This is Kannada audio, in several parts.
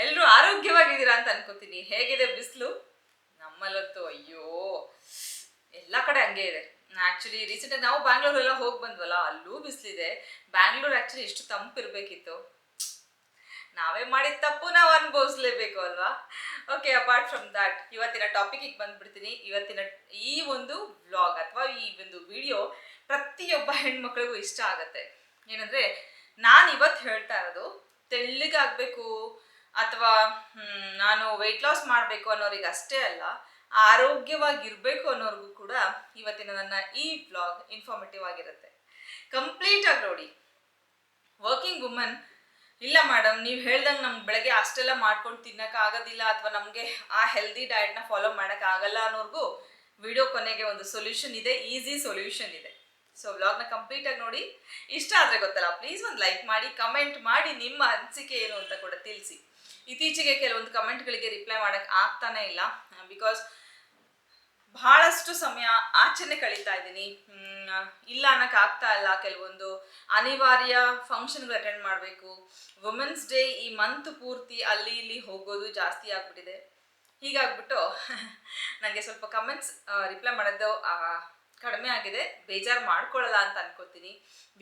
ಎಲ್ಲರೂ ಆರೋಗ್ಯವಾಗಿದ್ದೀರಾ ಅಂತ ಅನ್ಕೋತೀನಿ. ಹೇಗಿದೆ ಬಿಸಿಲು? ನಮ್ಮಲ್ಲಂತೂ ಅಯ್ಯೋ, ಎಲ್ಲ ಕಡೆ ಹಂಗೆ ಇದೆ. ಆಕ್ಚುಲಿ ರೀಸೆಂಟಾಗಿ ನಾವು ಬ್ಯಾಂಗ್ಳೂರೆಲ್ಲ ಹೋಗಿ ಬಂದ್ವಲ್ಲ, ಅಲ್ಲೂ ಬಿಸಿಲಿದೆ. ಬ್ಯಾಂಗ್ಳೂರ್ ಆಕ್ಚುಲಿ ಎಷ್ಟು ತಂಪಿರಬೇಕಿತ್ತು ನಾವೇ ಮಾಡಿದ ತಪ್ಪು ನಾವು ಅನುಭವಿಸ್ಲೇಬೇಕು ಅಲ್ವಾ? ಓಕೆ ಅಪಾರ್ಟ್ ಫ್ರಮ್ ದಟ್ ಇವತ್ತಿನ ಟಾಪಿಕಿಗೆ ಬಂದ್ಬಿಡ್ತೀನಿ. ಇವತ್ತಿನ ಈ ಒಂದು ವ್ಲಾಗ್ ಅಥವಾ ಈ ಒಂದು ವಿಡಿಯೋ ಪ್ರತಿಯೊಬ್ಬ ಹೆಣ್ಮಕ್ಳಿಗೂ ಇಷ್ಟ ಆಗುತ್ತೆ. ಏನಂದ್ರೆ, ನಾನು ಇವತ್ತು ಹೇಳ್ತಾ ಇರೋದು, ತೆಳ್ಳಗಾಗಬೇಕು ಅಥವಾ ನಾನು ವೆಯ್ಟ್ ಲಾಸ್ ಮಾಡಬೇಕು ಅನ್ನೋರಿಗೆ ಅಷ್ಟೇ ಅಲ್ಲ, ಆರೋಗ್ಯವಾಗಿರಬೇಕು ಅನ್ನೋರಿಗೂ ಕೂಡ ಇವತ್ತಿನ ನನ್ನ ಈ ಬ್ಲಾಗ್ ಇನ್ಫಾರ್ಮೇಟಿವ್ ಆಗಿರುತ್ತೆ. ಕಂಪ್ಲೀಟ್ ಆಗಿ ನೋಡಿ. ವರ್ಕಿಂಗ್ ವುಮನ್ ಇಲ್ಲ ಮೇಡಮ್ ನೀವು ಹೇಳ್ದಂಗೆ ನಮ್ಗೆ ಬೆಳಗ್ಗೆ ಅಷ್ಟೆಲ್ಲ ಮಾಡ್ಕೊಂಡು ತಿನ್ನಕ್ಕೆ ಆಗೋದಿಲ್ಲ ಅಥವಾ ನಮಗೆ ಆ ಹೆಲ್ದಿ ಡಯಟ್ನ ಫಾಲೋ ಮಾಡೋಕ್ಕೆ ಆಗಲ್ಲ ಅನ್ನೋರ್ಗೂ ವಿಡಿಯೋ ಕೊನೆಗೆ ಒಂದು ಸೊಲ್ಯೂಷನ್ ಇದೆ ಈಸಿ ಸೊಲ್ಯೂಷನ್ ಇದೆ. ಸೊ ವ್ಲಾಗ್ನ ಕಂಪ್ಲೀಟ್ ಆಗಿ ನೋಡಿ. ಇಷ್ಟ ಆದರೆ ಗೊತ್ತಲ್ಲ ಪ್ಲೀಸ್ ಒಂದು ಲೈಕ್ ಮಾಡಿ ಕಮೆಂಟ್ ಮಾಡಿ ನಿಮ್ಮ ಅನಿಸಿಕೆ ಏನು ಅಂತ ಕೂಡ ತಿಳಿಸಿ. ಇತ್ತೀಚೆಗೆ ಕೆಲವೊಂದು ಕಮೆಂಟ್ಗಳಿಗೆ ರಿಪ್ಲೈ ಮಾಡೋಕ್ಕೆ ಆಗ್ತಾನೆ ಇಲ್ಲ. ಬಿಕಾಸ್ ಬಹಳಷ್ಟು ಸಮಯ ಆಚೆನೆ ಕಳೀತಾ ಇದ್ದೀನಿ. ಇಲ್ಲ ಅನ್ನಕ್ಕೆ ಆಗ್ತಾ ಇಲ್ಲ. ಕೆಲವೊಂದು ಅನಿವಾರ್ಯ ಫಂಕ್ಷನ್ಗಳು ಅಟೆಂಡ್ ಮಾಡಬೇಕು. ವುಮೆನ್ಸ್ ಡೇ ಈ ಮಂತ್ ಪೂರ್ತಿ ಅಲ್ಲಿ ಇಲ್ಲಿ ಹೋಗೋದು ಜಾಸ್ತಿ ಆಗ್ಬಿಟ್ಟಿದೆ. ಹೀಗಾಗ್ಬಿಟ್ಟು ನನಗೆ ಸ್ವಲ್ಪ ಕಮೆಂಟ್ಸ್ ರಿಪ್ಲೈ ಮಾಡೋದು ಕಡಿಮೆ ಆಗಿದೆ. ಬೇಜಾರು ಮಾಡ್ಕೊಳ್ಳಲ್ಲ ಅಂತ ಅನ್ಕೋತೀನಿ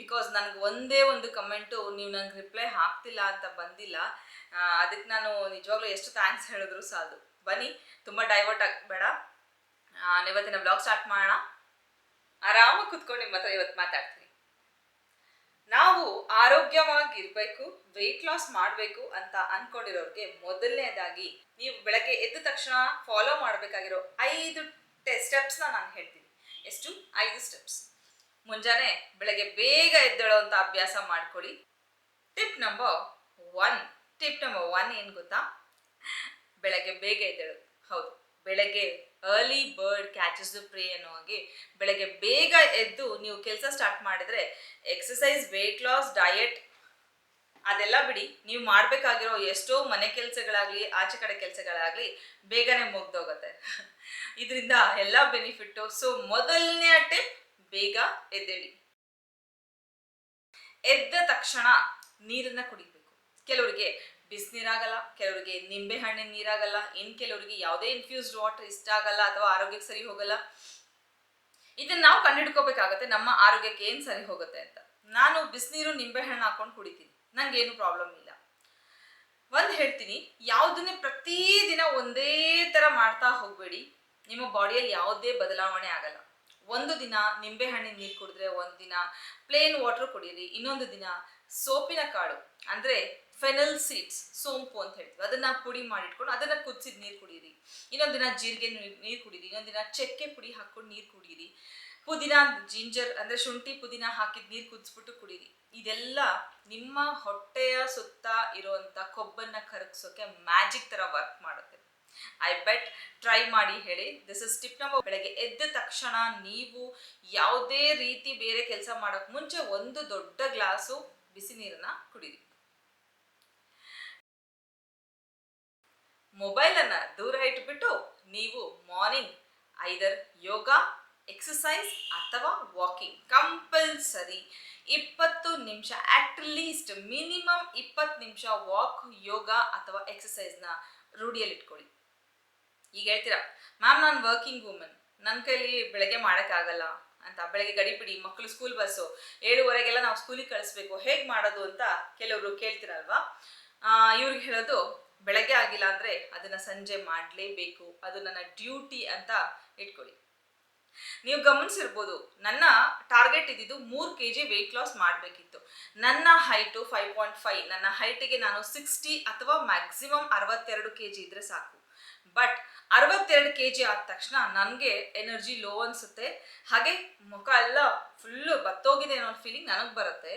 ಬಿಕಾಸ್ ನನಗೆ ಒಂದೇ ಒಂದು ಕಮೆಂಟು ನೀವು ನಂಗೆ ರಿಪ್ಲೈ ಹಾಕ್ತಿಲ್ಲ ಅಂತ ಬಂದಿಲ್ಲ. ಅದಕ್ಕೆ ನಾನು ನಿಜವಾಗ್ಲೂ ಎಷ್ಟು ಥ್ಯಾಂಕ್ಸ್ ಹೇಳಿದ್ರು ಸಾಲದು. ಬನ್ನಿ, ತುಂಬ ಡೈವರ್ಟ್ ಆಗಬೇಡ. ಇವತ್ತಿನ ಬ್ಲಾಗ್ ಸ್ಟಾರ್ಟ್ ಮಾಡೋಣ. ಆರಾಮಾಗಿ ಕುತ್ಕೊಂಡು ನಿಮ್ಮ ಹತ್ರ ಇವತ್ತು ಮಾತಾಡ್ತೀನಿ. ನಾವು ಆರೋಗ್ಯವಾಗಿರ್ಬೇಕು ವೆಯ್ಟ್ ಲಾಸ್ ಮಾಡಬೇಕು ಅಂತ ಅನ್ಕೊಂಡಿರೋರಿಗೆ ಮೊದಲನೇದಾಗಿ ನೀವು ಬೆಳಗ್ಗೆ ಎದ್ದ ತಕ್ಷಣ ಫಾಲೋ ಮಾಡಬೇಕಾಗಿರೋ ಐದು ಸ್ಟೆಪ್ಸ್ನ ನಾನು ಹೇಳ್ತೀನಿ. ಎಷ್ಟು? ಐದು ಸ್ಟೆಪ್ಸ್ ಮುಂಜಾನೆ ಬೆಳಗ್ಗೆ ಬೇಗ ಎದ್ದೇಳೋ ಅಂತ ಅಭ್ಯಾಸ ಮಾಡ್ಕೊಳ್ಳಿ. Tip number one tip number one ಏನು ಗೊತ್ತಾ? ಬೆಳಗ್ಗೆ ಬೇಗ ಎದ್ದೇಳು. ಹೌದು. ಬೆಳಗ್ಗೆ early bird catches the prey ಅನ್ನೋ ಹಾಗೆ ಬೆಳಗ್ಗೆ ಬೇಗ ಎದ್ದು ನೀವು ಕೆಲಸ ಸ್ಟಾರ್ಟ್ ಮಾಡಿದ್ರೆ ಎಕ್ಸಸೈಸ್ ವೆಯ್ಟ್ ಲಾಸ್ ಡಯಟ್ ಅದೆಲ್ಲ ಬಿಡಿ. ನೀವು ಮಾಡಬೇಕಾಗಿರೋ ಎಷ್ಟೋ ಮನೆ ಕೆಲಸಗಳಾಗಲಿ, ಆಚೆ ಕಡೆ ಕೆಲಸಗಳಾಗಲಿ ಬೇಗನೆ ಮುಗ್ದೋಗುತ್ತೆ. ಇದರಿಂದ ಎಲ್ಲ ಬೆನಿಫಿಟ್ಟು ಸೊ ಮೊದಲನೇ ಟಿಪ್ ಬೇಗ ಎದ್ದೇಳಿ. ಎದ್ದ ತಕ್ಷಣ ನೀರನ್ನ ಕುಡಿಬೇಕು. ಕೆಲವರಿಗೆ ಬಿಸಿನೀರಾಗಲ್ಲ, ಕೆಲವರಿಗೆ ನಿಂಬೆ ಹಣ್ಣಿನ ನೀರಾಗಲ್ಲ, ಇನ್ ಕೆಲವರಿಗೆ ಯಾವುದೇ ಇನ್ಫ್ಯೂಸ್ಡ್ ವಾಟರ್ ಇಷ್ಟ ಆಗಲ್ಲ ಅಥವಾ ಆರೋಗ್ಯಕ್ಕೆ ಸರಿ ಹೋಗಲ್ಲ. ಇದನ್ನ ನಾವು ಕಂಡುಹಿಡ್ಕೋಬೇಕಾಗತ್ತೆ, ನಮ್ಮ ಆರೋಗ್ಯಕ್ಕೆ ಏನು ಸರಿ ಹೋಗುತ್ತೆ ಅಂತ. ನಾನು ಬಿಸಿನೀರು, ನಿಂಬೆ ಹಣ್ಣು ಹಾಕೊಂಡು ಕುಡಿತೀನಿ, ನಂಗೇನು ಪ್ರಾಬ್ಲಮ್ ಇಲ್ಲ. ಒಂದು ಹೇಳ್ತೀನಿ, ಯಾವುದನ್ನೇ ಪ್ರತಿದಿನ ಒಂದೇ ಥರ ಮಾಡ್ತಾ ಹೋಗಬೇಡಿ. ನಿಮ್ಮ ಬಾಡಿಯಲ್ಲಿ ಯಾವುದೇ ಬದಲಾವಣೆ ಆಗಲ್ಲ. ಒಂದು ದಿನ ನಿಂಬೆ ಹಣ್ಣಿನ ನೀರು ಕುಡಿದ್ರೆ ಒಂದು ದಿನ ಪ್ಲೇನ್ ವಾಟರ್ ಕುಡಿಯಿರಿ ಇನ್ನೊಂದು ದಿನ ಸೋಪಿನ ಕಾಳು. ಅಂದರೆ ಫೆನಲ್ ಸೀಡ್ಸ್, ಸೋಂಪು ಅಂತ ಹೇಳ್ತೀವಿ. ಅದನ್ನ ಪುಡಿ ಮಾಡಿಟ್ಕೊಂಡು ಅದನ್ನ ಕುದಿಸಿದ ನೀರು ಕುಡೀರಿ. ಇನ್ನೊಂದಿನ ದಿನ ಜೀರಿಗೆ ನೀರು ಕುಡೀರಿ. ಇನ್ನೊಂದಿನ ದಿನ ಚಕ್ಕೆ ಪುಡಿ ಹಾಕೊಂಡು ನೀರು ಕುಡೀರಿ. ಪುದೀನ, ಜಿಂಜರ್ ಅಂದ್ರೆ ಶುಂಠಿ ಪುದೀನ ಹಾಕಿದ ನೀರು ಕುದಿಸ್ಬಿಟ್ಟು ಕುಡೀರಿ. ಇದೆಲ್ಲ ನಿಮ್ಮ ಹೊಟ್ಟೆಯ ಸುತ್ತ ಇರುವಂತ ಕೊಬ್ಬನ್ನ ಕರಗಿಸೋಕೆ ಮ್ಯಾಜಿಕ್ ತರ ವರ್ಕ್ ಮಾಡುತ್ತೆ. ಐ ಬೆಟ್ ಟ್ರೈ ಮಾಡಿ ಹೇಳಿ. ದಿಸ್ ಇಸ್ ಟಿಪ್ ನಂಬರ್ ಬೆಳಗ್ಗೆ ಎದ್ದ ತಕ್ಷಣ ನೀವು ಯಾವುದೇ ರೀತಿ ಬೇರೆ ಕೆಲಸ ಮಾಡೋಕ್ ಮುಂಚೆ ಒಂದು ದೊಡ್ಡ ಗ್ಲಾಸು ಬಿಸಿ ನೀರನ್ನ ಕುಡೀರಿ. ಮೊಬೈಲನ್ನ ದೂರ ಇಟ್ಬಿಟ್ಟು ನೀವು ಮಾರ್ನಿಂಗ್ ಐದರ್ ಯೋಗ ಎಕ್ಸಸೈಸ್ ಅಥವಾ ವಾಕಿಂಗ್ ಕಂಪಲ್ಸರಿ. ಇಪ್ಪತ್ತು ನಿಮಿಷ ಅಟ್ ಲೀಸ್ಟ್ ಮಿನಿಮಮ್ ಇಪ್ಪತ್ತು ನಿಮಿಷ ವಾಕ್, ಯೋಗ ಅಥವಾ ಎಕ್ಸಸೈಸ್ನ ರೂಢಿಯಲ್ಲಿ ಇಟ್ಕೊಳ್ಳಿ. ಈಗ ಹೇಳ್ತೀರಾ, ಮ್ಯಾಮ್, ನಾನು ವರ್ಕಿಂಗ್ ವುಮನ್ ನನ್ನ ಕೈಲಿ ಬೆಳಗ್ಗೆ ಮಾಡೋಕ್ಕಾಗಲ್ಲ ಅಂತ ಬೆಳಗ್ಗೆ ಗಡಿಬಿಡಿ ಮಕ್ಕಳು ಸ್ಕೂಲ್ ಬಸ್ಸು ಏಳುವರೆಗೆಲ್ಲ ನಾವು ಸ್ಕೂಲಿಗೆ ಕಳಿಸ್ಬೇಕು, ಹೇಗೆ ಮಾಡೋದು ಅಂತ ಕೆಲವರು ಕೇಳ್ತಿರಲ್ವಾ? ಇವ್ರಿಗೆ ಹೇಳೋದು ಬೆಳಗ್ಗೆ ಆಗಿಲ್ಲ ಅಂದರೆ ಅದನ್ನು ಸಂಜೆ ಮಾಡಲೇಬೇಕು. ಅದು ನನ್ನ ಡ್ಯೂಟಿ ಅಂತ ಇಟ್ಕೊಳ್ಳಿ. ನೀವು ಗಮನಿಸಿರ್ಬೋದು, ನನ್ನ ಟಾರ್ಗೆಟ್ ಇದ್ದಿದ್ದು ಮೂರು ಕೆ ಜಿ ವೆಯ್ಟ್ ಲಾಸ್ ಮಾಡಬೇಕಿತ್ತು. ನನ್ನ ಹೈಟು ಫೈವ್ ಪಾಯಿಂಟ್ ಫೈವ್ ನನ್ನ ಹೈಟಿಗೆ ನಾನು ಸಿಕ್ಸ್ಟಿ ಅಥವಾ ಮ್ಯಾಕ್ಸಿಮಮ್ ಅರವತ್ತೆರಡು ಕೆ ಜಿ ಇದ್ರೆ ಸಾಕು. ಬಟ್ ಅರವತ್ತೆರಡು ಕೆ ಜಿ ಆದ ತಕ್ಷಣ ನನಗೆ ಎನರ್ಜಿ ಲೋ ಅನಿಸುತ್ತೆ. ಹಾಗೆ ಮುಖ ಎಲ್ಲ ಫುಲ್ಲು ಬತ್ತೋಗಿದೆ ಅನ್ನೋ ಫೀಲಿಂಗ್ ನನಗೆ ಬರುತ್ತೆ.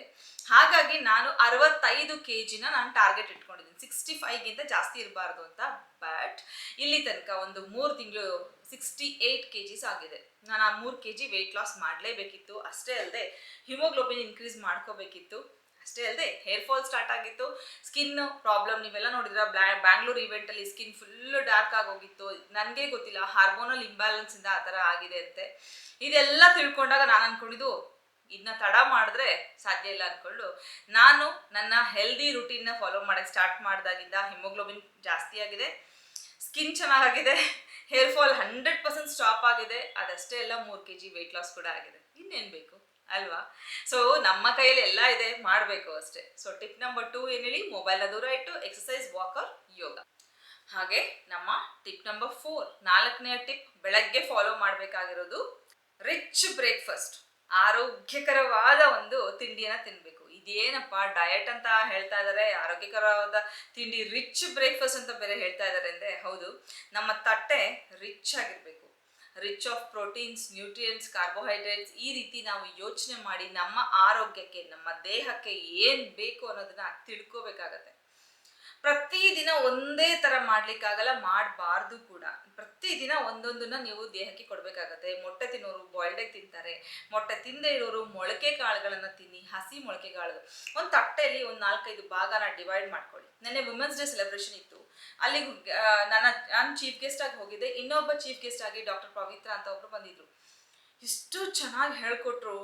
ಹಾಗಾಗಿ ನಾನು ಅರವತ್ತೈದು ಕೆ ಜಿನ ನಾನು ಟಾರ್ಗೆಟ್ ಇಟ್ಕೊಂಡಿದ್ದೀನಿ. ಸಿಕ್ಸ್ಟಿ ಫೈವ್ಗಿಂತ ಜಾಸ್ತಿ ಇರಬಾರ್ದು ಅಂತ. ಬಟ್ ಇಲ್ಲಿ ತನಕ ಒಂದು ಮೂರು ತಿಂಗಳು ಸಿಕ್ಸ್ಟಿ ಏಯ್ಟ್ ಕೆ ಜಿಸ್ ಆಗಿದೆ. ನಾನು ಆ ಮೂರು ಕೆ ಜಿ ವೆಯ್ಟ್ ಲಾಸ್ ಮಾಡಲೇಬೇಕಿತ್ತು. ಅಷ್ಟೇ ಅಲ್ಲದೆ ಹಿಮೋಗ್ಲೋಬಿನ್ ಇನ್ಕ್ರೀಸ್ ಮಾಡ್ಕೋಬೇಕಿತ್ತು. ಅಷ್ಟೇ ಅಲ್ಲದೆ ಹೇರ್ ಫಾಲ್ ಸ್ಟಾರ್ಟ್ ಆಗಿತ್ತು. ಸ್ಕಿನ್ ಪ್ರಾಬ್ಲಮ್ ನೀವೆಲ್ಲ ನೋಡಿದ್ರ? ಬ್ಯಾಂಗ್ಳೂರ್ ಇವೆಂಟಲ್ಲಿ ಸ್ಕಿನ್ ಫುಲ್ ಡಾರ್ಕ್ ಆಗೋಗಿತ್ತು. ನನಗೆ ಗೊತ್ತಿಲ್ಲ ಹಾರ್ಮೋನಲ್ ಇಂಬ್ಯಾಲೆನ್ಸಿಂದ ಆ ಥರ ಆಗಿದೆ ಅಂತೆ. ಇದೆಲ್ಲ ತಿಳ್ಕೊಂಡಾಗ ನಾನು ಅಂದ್ಕೊಂಡಿದ್ದು ಇದನ್ನ ತಡ ಮಾಡಿದ್ರೆ ಸಾಧ್ಯ ಇಲ್ಲ ಅಂದ್ಕೊಂಡು ನಾನು ನನ್ನ ಹೆಲ್ದಿ ರುಟೀನ್ನ ಫಾಲೋ ಮಾಡೋಕ್ಕೆ ಸ್ಟಾರ್ಟ್ ಮಾಡಿದಾಗಿಂದ ಹಿಮೋಗ್ಲೋಬಿನ್ ಜಾಸ್ತಿ ಆಗಿದೆ. ಸ್ಕಿನ್ ಚೆನ್ನಾಗಿದೆ. Hair fall hundred percent stop ಆಗಿದೆ. ಅದಷ್ಟೇ ಎಲ್ಲ ಮೂರು ಕೆ ಜಿ ವೆಯ್ಟ್ ಲಾಸ್ ಕೂಡ ಆಗಿದೆ. ಇನ್ನೇನು ಬೇಕು? ಅಲ್ವಾ? ಸೊ ನಮ್ಮ ಕೈಯಲ್ಲಿ ಎಲ್ಲ ಇದೆ, ಮಾಡಬೇಕು ಅಷ್ಟೇ. ಸೊ ಟಿಪ್ ನಂಬರ್ ಟೂ ಏನು ಹೇಳಿ? ಮೊಬೈಲ್ನ ದೂರ ಇಟ್ಟು ಎಕ್ಸಸೈಸ್ ವಾಕರ್ ಯೋಗ ಹಾಗೆ ನಮ್ಮ ಟಿಪ್ ನಂಬರ್ ಫೋರ್ ನಾಲ್ಕನೇ ಟಿಪ್ ಬೆಳಗ್ಗೆ ಫಾಲೋ ಮಾಡಬೇಕಾಗಿರೋದು ರಿಚ್ ಬ್ರೇಕ್ಫಾಸ್ಟ್ ಆರೋಗ್ಯಕರವಾದ ಒಂದು ತಿಂಡಿಯನ್ನ ತಿನ್ನಬೇಕು ಇದೇನಪ್ಪ ಡಯಟ್ ಅಂತ ಹೇಳ್ತಾ ಇದ್ದಾರೆ ಆರೋಗ್ಯಕರವಾದ ತಿಂಡಿ ರಿಚ್ ಬ್ರೇಕ್ಫಾಸ್ಟ್ ಅಂತ ಬೇರೆ ಹೇಳ್ತಾ ಇದ್ದಾರೆ ಅಂದರೆ ಹೌದು. ನಮ್ಮ ತಟ್ಟೆ ರಿಚ್ ಆಗಿರಬೇಕು. Rich of proteins nutrients carbohydrates ಈ ರೀತಿ ನಾವು ಯೋಚನೆ ಮಾಡಿ ನಮ್ಮ ಆರೋಗ್ಯಕ್ಕೆ, ನಮ್ಮ ದೇಹಕ್ಕೆ ಏನು ಬೇಕು ಅನ್ನೋದನ್ನ ತಿಳ್ಕೋಬೇಕಾಗತ್ತೆ. ಪ್ರತಿದಿನ ಒಂದೇ ಥರ ಮಾಡ್ಲಿಕ್ಕಾಗಲ್ಲ, ಮಾಡಬಾರ್ದು ಕೂಡ. ಪ್ರತಿದಿನ ಒಂದೊಂದನ್ನ ನೀವು ದೇಹಕ್ಕೆ ಕೊಡಬೇಕಾಗತ್ತೆ. ಮೊಟ್ಟೆ ತಿನ್ನೋರು ಬಾಯ್ಲ್ಡ್ ತಿಂತಾರೆ. ಮೊಟ್ಟೆ ತಿಂದೇ ಇರೋರು ಮೊಳಕೆ ಕಾಳುಗಳನ್ನ ತಿನ್ನಿ, ಹಸಿ ಮೊಳಕೆ ಕಾಳು ಒಂದು ತಟ್ಟೆಯಲ್ಲಿ ಒಂದು ನಾಲ್ಕೈದು ಭಾಗನ ಡಿವೈಡ್ ಮಾಡ್ಕೊಳ್ಳಿ. ನೆನ್ನೆ ವುಮೆನ್ಸ್ ಡೇ ಸೆಲೆಬ್ರೇಷನ್ ಇತ್ತು. ಅಲ್ಲಿ ನನ್ನ, ನಾನು ಚೀಫ್ ಗೆಸ್ಟ್ ಆಗಿ ಹೋಗಿದ್ದೆ. ಇನ್ನೊಬ್ಬ ಚೀಫ್ ಗೆಸ್ಟ್ ಆಗಿ ಡಾಕ್ಟರ್ ಪವಿತ್ರ ಅಂತ ಒಬ್ರು ಬಂದಿದ್ರು. ಎಷ್ಟು ಚೆನ್ನಾಗಿ ಹೇಳ್ಕೊಟ್ರು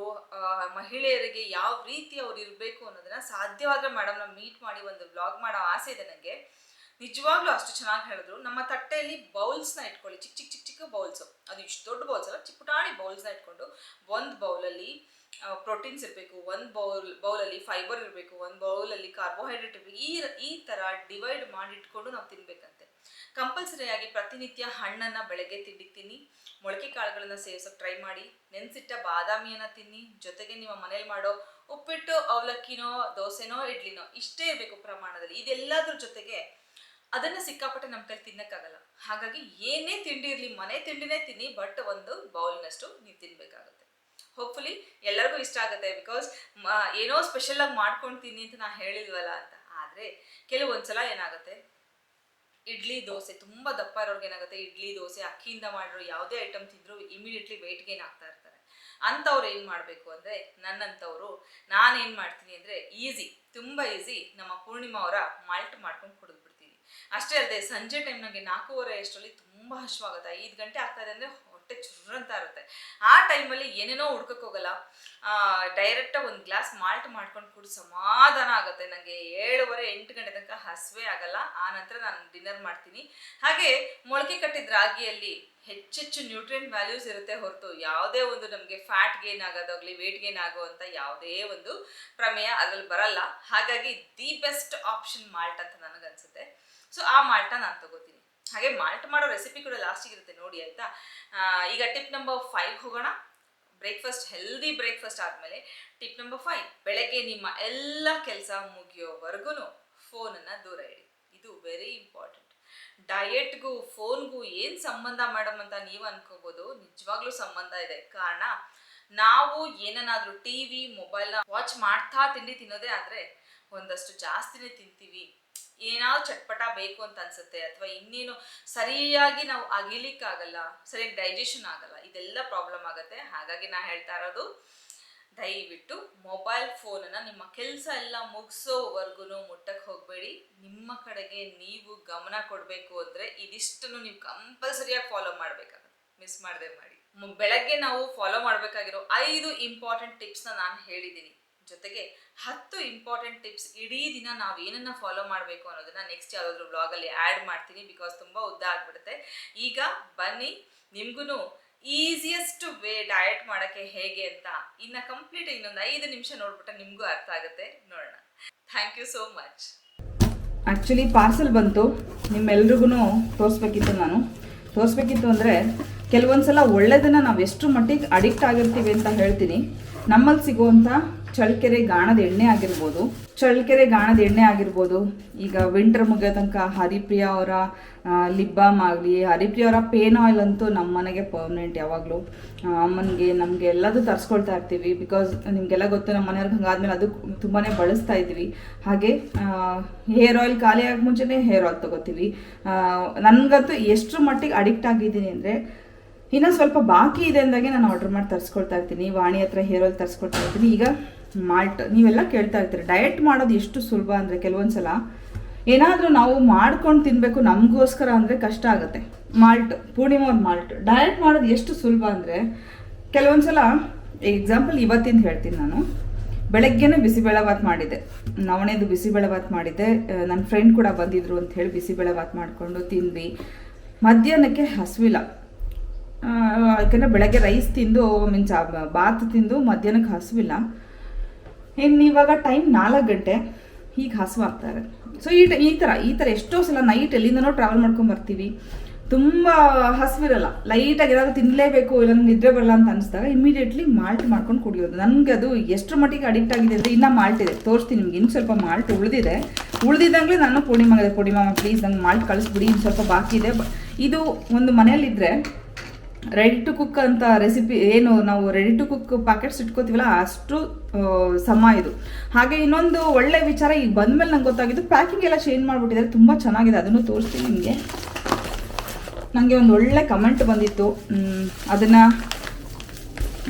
ಮಹಿಳೆಯರಿಗೆ ಯಾವ ರೀತಿ ಅವ್ರು ಇರಬೇಕು ಅನ್ನೋದನ್ನ ಸಾಧ್ಯವಾದ್ರೆ ಮೇಡಮ್ನ ಮೀಟ್ ಮಾಡಿ ಒಂದು ಬ್ಲಾಗ್ ಮಾಡೋ ಆಸೆ ಇದೆ ನನಗೆ ನಿಜವಾಗ್ಲೂ ಅಷ್ಟು ಚೆನ್ನಾಗಿ ಹೇಳಿದ್ರು. ನಮ್ಮ ತಟ್ಟೆಯಲ್ಲಿ ಬೌಲ್ಸ್ನ ಇಟ್ಕೊಳ್ಳಿ. ಚಿಕ್ಕ ಚಿಕ್ಕ ಚಿಕ್ಕ ಚಿಕ್ಕ ಬೌಲ್ಸು ಅದು ಇಷ್ಟು ದೊಡ್ಡ ಬೌಲ್ಸ್ ಅಲ್ಲ ಚಿಕ್ಕ ಪುಟಾಣಿ ಬೌಲ್ಸ್ನ ಇಟ್ಕೊಂಡು ಒಂದು ಬೌಲಲ್ಲಿ ಪ್ರೋಟೀನ್ಸ್ ಇರಬೇಕು, ಒಂದು ಬೌಲ್ ಬೌಲಲ್ಲಿ ಫೈಬರ್ ಇರಬೇಕು, ಒಂದು ಬೌಲಲ್ಲಿ ಕಾರ್ಬೋಹೈಡ್ರೇಟ್ ಇರಬೇಕು, ಈ ಈ ಥರ ಡಿವೈಡ್ ಮಾಡಿಟ್ಕೊಂಡು ನಾವು ತಿನ್ಬೇಕಂತೆ. ಕಂಪಲ್ಸರಿಯಾಗಿ ಪ್ರತಿನಿತ್ಯ ಹಣ್ಣನ್ನು ಬೆಳಗ್ಗೆ ತಿಂಡಿ ತಿನ್ನಿ. ಮೊಳಕೆ ಕಾಳುಗಳನ್ನು ಸೇವಿಸೋಕೆ ಟ್ರೈ ಮಾಡಿ. ನೆನೆಸಿಟ್ಟ ಬಾದಾಮಿಯನ್ನು ತಿನ್ನಿ. ಜೊತೆಗೆ ನಿಮ್ಮ ಮನೇಲಿ ಮಾಡೋ ಉಪ್ಪಿಟ್ಟು, ಅವಲಕ್ಕಿನೋ, ದೋಸೆನೋ, ಇಡ್ಲಿನೋ, ಇಷ್ಟೇ ಇರಬೇಕು ಪ್ರಮಾಣದಲ್ಲಿ. ಇದೆಲ್ಲದ್ರ ಜೊತೆಗೆ ಅದನ್ನ ಸಿಕ್ಕಾಪಟ್ಟೆ ನಮ್ಮ ಕೈಲಿ ತಿನ್ನಕ್ಕಾಗಲ್ಲ. ಹಾಗಾಗಿ ಏನೇ ತಿಂಡಿ ಇರಲಿ, ಮನೆ ತಿಂಡಿನೇ ತಿನ್ನಿ, ಬಟ್ ಒಂದು ಬೌಲ್ನಷ್ಟು ನೀವು ತಿನ್ನಬೇಕಾಗುತ್ತೆ ಹೋಪ್ಫುಲಿ ಎಲ್ಲರಿಗೂ ಇಷ್ಟ ಆಗುತ್ತೆ ಬಿಕಾಸ್ ಏನೋ ಸ್ಪೆಷಲ್ ಆಗಿ ಮಾಡ್ಕೊಂಡು ತಿನ್ನಿ ಅಂತ ನಾ ಹೇಳಿಲ್ವಲ್ಲ ಅಂತ. ಆದರೆ ಕೆಲವೊಂದ್ಸಲ ಏನಾಗುತ್ತೆ ಇಡ್ಲಿ ದೋಸೆ, ತುಂಬ ದಪ್ಪ ಇರೋರ್ಗೆ ಏನಾಗುತ್ತೆ, ಇಡ್ಲಿ ದೋಸೆ, ಅಕ್ಕಿಯಿಂದ ಮಾಡಿರೋ ಯಾವುದೇ ಐಟಮ್ ತಿಂದರೂ ಇಮಿಡಿಯೇಟ್ಲಿ ವೆಯ್ಟ್ ಗೇನ್ ಆಗ್ತಾ ಇರ್ತಾರೆ. ಅಂಥವ್ರು ಏನು ಮಾಡಬೇಕು ಅಂದರೆ, ನನ್ನಂಥವ್ರು ನಾನೇನು ಮಾಡ್ತೀನಿ ಅಂದರೆ ಈಸಿ ತುಂಬ ಈಸಿ ನಮ್ಮ ಪೂರ್ಣಿಮಾ ಅವರ ಮಾಲ್ಟ್ ಮಾಡ್ಕೊಂಡು ಕುಡಿದ್ಬಿಡ್ತೀನಿ. ಅಷ್ಟೇ ಅಲ್ಲದೆ ಸಂಜೆ ಟೈಮ್ ನನಗೆ ನಾಲ್ಕೂವರೆ ಅಷ್ಟರಲ್ಲಿ ತುಂಬ ಹಶ್ವಾಗುತ್ತೆ. ಐದು ಗಂಟೆ ಆಗ್ತಾ ಇದೆ ಅಂದರೆ ಹೊಟ್ಟೆ ಚುರ್ರಂತ ಇರುತ್ತೆ. ಆ ಟೈಮಲ್ಲಿ ಏನೇನೋ ಹುಡ್ಕಕ್ಕೆ ಹೋಗಲ್ಲ. ಡೈರೆಕ್ಟಾಗಿ ಒಂದು ಗ್ಲಾಸ್ ಮಾಲ್ಟ್ ಮಾಡ್ಕೊಂಡು ಕುಡಿ ಸಮಾಧಾನ ಆಗುತ್ತೆ. ನನಗೆ ಏಳುವರೆ ಎಂಟು ಗಂಟೆ ತನಕ ಹಸುವೆ ಆಗಲ್ಲ. ಆ ನಂತರ ನಾನು ಡಿನ್ನರ್ ಮಾಡ್ತೀನಿ. ಹಾಗೆ ಮೊಳಕೆ ಕಟ್ಟಿದ ರಾಗಿಯಲ್ಲಿ ಹೆಚ್ಚೆಚ್ಚು ನ್ಯೂಟ್ರಿಯೆಂಟ್ ವ್ಯಾಲ್ಯೂಸ್ ಇರುತ್ತೆ ಹೊರತು. ಯಾವುದೇ ಒಂದು ನಮಗೆ ಫ್ಯಾಟ್ ಗೇನ್ ಆಗೋದಾಗಲಿ ವೇಟ್ ಗೇನ್ ಆಗುವಂಥ ಯಾವುದೇ ಒಂದು ಪ್ರಮೇಯ ಅದರಲ್ಲಿ ಬರಲ್ಲ. ಹಾಗಾಗಿ ದಿ ಬೆಸ್ಟ್ ಆಪ್ಷನ್ ಮಾಲ್ಟ್ ಅಂತ ನನಗನ್ಸುತ್ತೆ. ಸೊ ಆ ಮಾಲ್ಟ ನಾನು ತಗೋತೀನಿ. ಹಾಗೆ ಮಾಲ್ಟ್ ಮಾಡೋ ರೆಸಿಪಿ ಕೂಡ ಲಾಸ್ಟಿಗೆ ಇರುತ್ತೆ ನೋಡಿ ಆಯಿತಾ? ಈಗ ಟಿಪ್ ನಂಬರ್ ಫೈವ್ ಹೋಗೋಣ. ಬ್ರೇಕ್ಫಾಸ್ಟ್ ಹೆಲ್ದಿ ಬ್ರೇಕ್ಫಾಸ್ಟ್ ಆದಮೇಲೆ ಟಿಪ್ ನಂಬರ್ ಫೈವ್ ಬೆಳಗ್ಗೆ ನಿಮ್ಮ ಎಲ್ಲ ಕೆಲಸ ಮುಗಿಯೋವರೆಗೂ ಫೋನನ್ನು ದೂರ ಇಡಿ. ಇದು ವೆರಿ ಇಂಪಾರ್ಟೆಂಟ್ ಡಯೆಟ್ಗೂ ಫೋನ್ಗೂ ಏನು ಸಂಬಂಧ ಮೇಡಮ್ ಅಂತ ನೀವು ಅನ್ಕೋಬೋದು. ನಿಜವಾಗ್ಲೂ ಸಂಬಂಧ ಇದೆ. ಕಾರಣ, ನಾವು ಏನನ್ನಾದರೂ ಟಿ ವಿ ಮೊಬೈಲ್ನ ವಾಚ್ ಮಾಡ್ತಾ ತಿಂಡಿ ತಿನ್ನೋದೇ ಆದರೆ ಒಂದಷ್ಟು ಜಾಸ್ತಿನೇ ತಿಂತೀವಿ. ಏನಾದ್ರು ಚಟ್ಪಟ ಬೇಕು ಅಂತ ಅನ್ಸುತ್ತೆ ಅಥವಾ ಇನ್ನೇನು ಸರಿಯಾಗಿ ನಾವು ಅಗಿಲಿಕ್ಕಾಗಲ್ಲ ಸರಿಯಾಗಿ ಡೈಜೆಷನ್ ಆಗಲ್ಲ, ಇದೆಲ್ಲ ಪ್ರಾಬ್ಲಮ್ ಆಗುತ್ತೆ. ಹಾಗಾಗಿ ನಾ ಹೇಳ್ತಾ ಇರೋದು, ದಯವಿಟ್ಟು ಮೊಬೈಲ್ ಫೋನನ್ನು ನಿಮ್ಮ ಕೆಲಸ ಎಲ್ಲ ಮುಗಿಸೋವರೆಗೂ ಮುಟ್ಟಕ್ಕೆ ಹೋಗಬೇಡಿ. ನಿಮ್ಮ ಕಡೆಗೆ ನೀವು ಗಮನ ಕೊಡಬೇಕು ಅಂದರೆ ಇದಿಷ್ಟನ್ನು ನೀವು ಕಂಪಲ್ಸರಿಯಾಗಿ ಫಾಲೋ ಮಾಡಬೇಕಾಗುತ್ತೆ. ಮಿಸ್ ಮಾಡದೆ ಮಾಡಿ. ಬೆಳಗ್ಗೆ ನಾವು ಫಾಲೋ ಮಾಡಬೇಕಾಗಿರೋ ಐದು ಇಂಪಾರ್ಟೆಂಟ್ ಟಿಪ್ಸ್ನ ನಾನು ಹೇಳಿದ್ದೀನಿ. ಜೊತೆಗೆ ಹತ್ತು ಇಂಪಾರ್ಟೆಂಟ್ ಟಿಪ್ಸ್ ಇಡೀ ದಿನ ನಾವು ಏನನ್ನ ಫಾಲೋ ಮಾಡಬೇಕು ಅನ್ನೋದನ್ನ ನೆಕ್ಸ್ಟ್ ಯಾವುದಾದ್ರೂ ಬ್ಲಾಗಲ್ಲಿ ಆ್ಯಡ್ ಮಾಡ್ತೀನಿ ಬಿಕಾಸ್ ತುಂಬ ಉದ್ದ ಆಗಿಬಿಡುತ್ತೆ. ಈಗ ಬನ್ನಿ ನಿಮ್ಗೂ ಈಸಿಯೆಸ್ಟ್ ವೇ ಡಯಟ್ ಮಾಡೋಕ್ಕೆ ಹೇಗೆ ಅಂತ ಇನ್ನು ಕಂಪ್ಲೀಟ್ ಇನ್ನೊಂದು ಐದು ನಿಮಿಷ ನೋಡ್ಬಿಟ್ರೆ ನಿಮಗೂ ಅರ್ಥ ಆಗುತ್ತೆ. ನೋಡೋಣ. Thank you so much actually parcel ಬಂತು. ನಿಮ್ಮೆಲ್ರಿಗೂ ತೋರಿಸ್ಬೇಕಿತ್ತು ನಾನು. ತೋರಿಸ್ಬೇಕಿತ್ತು ಅಂದರೆ ಕೆಲವೊಂದು ಸಲ ಒಳ್ಳೆಯದನ್ನು ನಾವು ಎಷ್ಟು ಮಟ್ಟಿಗೆ ಅಡಿಕ್ಟ್ ಆಗಿರ್ತೀವಿ ಅಂತ ಹೇಳ್ತೀನಿ. ನಮ್ಮಲ್ಲಿ ಸಿಗುವಂಥ ಚಳ್ಳಕೆರೆ ಗಾಣದ ಎಣ್ಣೆ ಆಗಿರ್ಬೋದು. ಚಳ್ಳಕೆರೆ ಗಾಣದ ಎಣ್ಣೆ ಆಗಿರ್ಬೋದು. ಈಗ ವಿಂಟರ್ ಮುಗಿಯೋ ತನಕ ಹರಿಪ್ರಿಯ ಅವರ ಲಿಪ್ ಬಾಮ್ ಆಗಲಿ, ಹರಿಪ್ರಿಯ ಅವರ ಪೇನ್ ಆಯಿಲ್ ಅಂತೂ ನಮ್ಮ ಮನೆಗೆ ಪರ್ಮನೆಂಟ್ ಯಾವಾಗಲೂ. ಅಮ್ಮನಿಗೆ, ನಮಗೆ ಎಲ್ಲದೂ ತರಿಸ್ಕೊಳ್ತಾ ಇರ್ತೀವಿ ಬಿಕಾಸ್ ನಿಮಗೆಲ್ಲ ಗೊತ್ತು ನಮ್ಮ ಮನೆಯವ್ರಿಗೆ ಹಂಗಾದ್ಮೇಲೆ ಅದು ತುಂಬಾ ಬಳಸ್ತಾ ಇದ್ವಿ ಹಾಗೆ ಹೇರ್ ಆಯಿಲ್ ಖಾಲಿ ಆಗಿ ಮುಂಚೆನೇ ಹೇರ್ ಆಯಿಲ್ ತಗೋತೀವಿ. ನನಗಂತೂ ಎಷ್ಟರ ಮಟ್ಟಿಗೆ ಅಡಿಕ್ಟ್ ಆಗಿದ್ದೀನಿ ಅಂದರೆ, ಇನ್ನೂ ಸ್ವಲ್ಪ ಬಾಕಿ ಇದೆ ಅಂದಾಗೆ ನಾನು ಆರ್ಡರ್ ಮಾಡಿ ತರಿಸ್ಕೊಳ್ತಾ ಇರ್ತೀನಿ. ವಾಣಿ ಹತ್ರ ಹೇರ್ ಆಯಿಲ್ ತರಿಸ್ಕೊಳ್ತಾ ಇರ್ತೀನಿ. ಈಗ ಮಾಲ್ಟ್, ನೀವೆಲ್ಲ ಕೇಳ್ತಾ ಇರ್ತೀರಿ. ಡಯಟ್ ಮಾಡೋದು ಎಷ್ಟು ಸುಲಭ ಅಂದರೆ ಕೆಲವೊಂದು ಸಲ ಏನಾದರೂ ನಾವು ಮಾಡ್ಕೊಂಡು ತಿನ್ನಬೇಕು ನಮಗೋಸ್ಕರ ಅಂದರೆ ಕಷ್ಟ ಆಗುತ್ತೆ. Malt Purnima malt. ಡಯಟ್ ಮಾಡೋದು ಎಷ್ಟು ಸುಲಭ ಅಂದರೆ ಕೆಲವೊಂದು ಸಲ ಎಕ್ಸಾಂಪಲ್ ಇವತ್ತಿಂದ ಹೇಳ್ತೀನಿ ನಾನು. ಬೆಳಗ್ಗೆನೇ ಬಿಸಿಬೇಳೆಭಾತ್ ಮಾಡಿದ್ದೆ. ನವಣೆದು ಬಿಸಿಬೇಳೆಭಾತ್ ಮಾಡಿದ್ದೆ. ನನ್ನ ಫ್ರೆಂಡ್ ಕೂಡ ಬಂದಿದ್ರು ಅಂತ ಹೇಳಿ ಬಿಸಿಬೇಳೆಭಾತ್ ಮಾಡಿಕೊಂಡು ತಿಂದ್ವಿ. ಮಧ್ಯಾಹ್ನಕ್ಕೆ ಹಸುವಿಲ್ಲ. ಯಾಕಂದರೆ ಬೆಳಗ್ಗೆ ರೈಸ್ ತಿಂದು ಮೀನ್ಸ್ ಬಾತ್ ತಿಂದು ಮಧ್ಯಾಹ್ನಕ್ಕೆ ಹಸಿವಿಲ್ಲ. ಇನ್ನು ಇವಾಗ ಟೈಮ್ ನಾಲ್ಕು ಗಂಟೆ ಈಗ ಹಸುವಾಗ್ತಾರೆ ಸೊ ಈ ಈ ಥರ ಈ ಥರ ಎಷ್ಟೋ ಸಲ ನೈಟ್ ಎಲ್ಲಿಂದನೋ ಟ್ರಾವೆಲ್ ಮಾಡ್ಕೊಂಡು ಬರ್ತೀವಿ. ತುಂಬ ಹಸಿವಿರಲ್ಲ ಲೈಟಾಗಿ ಏನಾದರೂ ತಿನ್ನಲೇಬೇಕು ಇಲ್ಲ ನಿದ್ರೆ ಬರಲ್ಲ ಅಂತ ಅನಿಸಿದಾಗ ಇಮಿಡಿಯೇಟ್ಲಿ ಮಾಲ್ಟ್ ಮಾಡ್ಕೊಂಡು ಕುಡಿಯೋದು. ನನಗೆ ಅದು ಎಷ್ಟರ ಮಟ್ಟಿಗೆ ಅಡಿಕ್ಟ್ ಆಗಿದೆ ಅಂದರೆ ಇನ್ನೂ ಮಾಲ್ಟ್ ಇದೆ. ತೋರಿಸ್ತೀನಿ ನಿಮ್ಗೆ, ಇನ್ನು ಸ್ವಲ್ಪ ಮಾಲ್ಟ್ ಉಳಿದಿದೆ. ಉಳಿದಿದ್ದಂಗೆ ನಾನು ಪೂರ್ಣಿಮಾಗಿದೆ ಪೂರ್ಣಿಮಾ ಪ್ಲೀಸ್ ನಂಗೆ ಮಾಲ್ಟ್ ಕಳಿಸ್ಬಿಡಿ, ಇನ್ನು ಸ್ವಲ್ಪ ಬಾಕಿ ಇದೆ ಇದು ಒಂದು ಮನೆಯಲ್ಲಿದ್ದರೆ ರೆಡಿ ಟು ಕುಕ್ ಅಂತ ರೆಸಿಪಿ ಏನು ನಾವು ರೆಡಿ ಟು ಕುಕ್ ಪ್ಯಾಕೆಟ್ಸ್ ಇಟ್ಕೋತೀವಲ್ಲ, ಅಷ್ಟು ಸಮ ಇದು. ಹಾಗೆ ಇನ್ನೊಂದು ಒಳ್ಳೆ ವಿಚಾರ ಈಗ ಬಂದಮೇಲೆ ನಂಗೆ ಗೊತ್ತಾಗಿದ್ದು ಪ್ಯಾಕಿಂಗ್ ಎಲ್ಲ ಚೇಂಜ್ ಮಾಡಿಬಿಟ್ಟಿದ್ದಾರೆ, ತುಂಬ ಚೆನ್ನಾಗಿದೆ, ಅದನ್ನು ತೋರಿಸ್ತೀನಿ ನಿಮಗೆ. ನನಗೆ ಒಂದು ಒಳ್ಳೆ ಕಮೆಂಟ್ ಬಂದಿತ್ತು. ಅದನ್ನು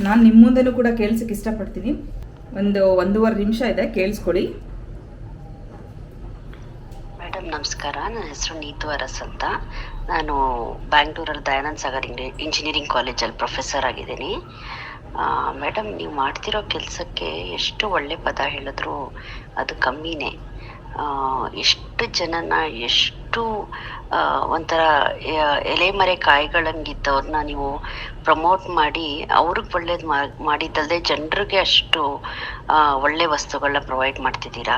ನಾನು ನಿಮ್ಮ ಮುಂದೆನೂ ಕೂಡ ಕೇಳಿಸಕ್ಕೆ ಇಷ್ಟಪಡ್ತೀನಿ. ಒಂದು ಒಂದೂವರೆ ನಿಮಿಷ ಇದೆ, ಕೇಳಿಸ್ಕೊಳ್ಳಿ. ಮೇಡಮ್, ನಮಸ್ಕಾರ. ನನ್ನ ಹೆಸರು ನೀತು ಅರಸ್ ಅಂತ. ನಾನು ಬ್ಯಾಂಗ್ಳೂರಲ್ಲಿ ದಯಾನಂದ್ ಸಾಗರ್ ಇಂಜಿನಿಯರಿಂಗ್ ಕಾಲೇಜಲ್ಲಿ ಪ್ರೊಫೆಸರ್ ಆಗಿದ್ದೀನಿ. ಮೇಡಮ್ ನೀವು ಮಾಡ್ತಿರೋ ಕೆಲಸಕ್ಕೆ ಎಷ್ಟು ಒಳ್ಳೆ ಪದ ಹೇಳಿದ್ರು ಅದು ಕಮ್ಮಿನೇ. ಎಷ್ಟು ಜನನ, ಎಷ್ಟು ಒಂಥರ ಎಲೆಮರೆ ಕಾಯಿಗಳಂಗಿದ್ದವ್ರನ್ನ ನೀವು ಪ್ರಮೋಟ್ ಮಾಡಿ ಅವ್ರಿಗೆ ಒಳ್ಳೇದು ಮಾಡಿದ್ದಲ್ಲದೆ ಜನರಿಗೆ ಅಷ್ಟು ಒಳ್ಳೆ ವಸ್ತುಗಳನ್ನ ಪ್ರೊವೈಡ್ ಮಾಡ್ತಿದ್ದೀರಾ?